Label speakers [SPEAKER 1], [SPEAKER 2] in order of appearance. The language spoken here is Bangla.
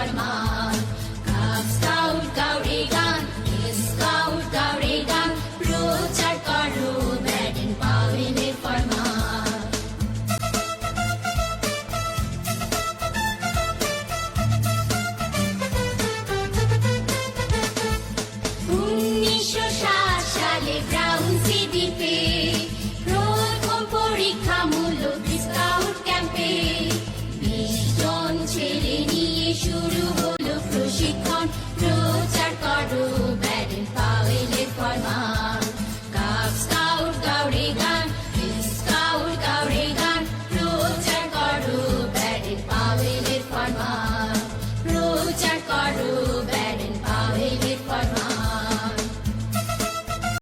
[SPEAKER 1] 하지 마. ছেড়ে নিয়ে শুরু